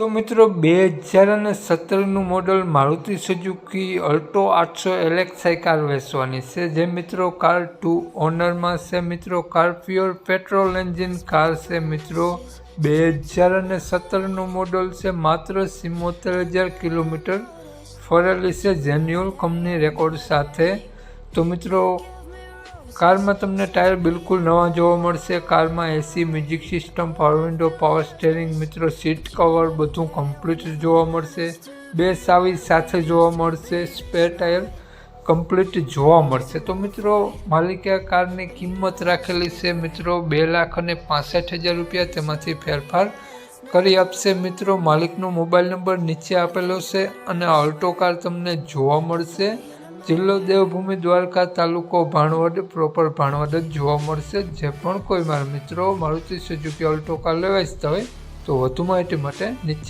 તો મિત્રો બે હજાર અને સત્તરનું મોડલ મારુતિ સુઝુકી અલ્ટો આઠસો એલેક્સાઈ કાર વેચવાની છે. જે મિત્રો કાર ટુ ઓનરમાં છે. મિત્રો car pure petrol engine car છે. મિત્રો બે હજાર અને સત્તરનું મોડલ છે. માત્ર સિમોતેર હજાર કિલોમીટર ફરેલી છે. જેન્યુઅલ કંપની રેકોર્ડ સાથે. તો મિત્રો કારમાં તમને ટાયર બિલકુલ નવા જોવા મળશે. કારમાં AC music system power window power steering મિત્રો સીટ કવર બધું કમ્પ્લીટ જોવા મળશે. બે સાવી સાથે જોવા મળશે. સ્પેર ટાયર કમ્પ્લીટ જોવા મળશે. તો મિત્રો, માલિકે કારની કિંમત રાખેલી છે મિત્રો બે લાખ અને પાસઠ હજાર રૂપિયા. તેમાંથી ફેરફાર કરી આપશે મિત્રો. માલિકનો મોબાઈલ નંબર નીચે આપેલો છે અને ઓલ્ટો કાર તમને જોવા મળશે. જિલ્લો દેવભૂમિ દ્વારકા તાલુકો ભાણવડ પ્રોપર ભાણવડ જ જોવા મળશે. જે પણ કોઈ મારા મિત્રો મારુતિ સુઝુકી ઓલ્ટો કાર લેવા ઈચ્છતા હોય તો વધુ માહિતી માટે નીચે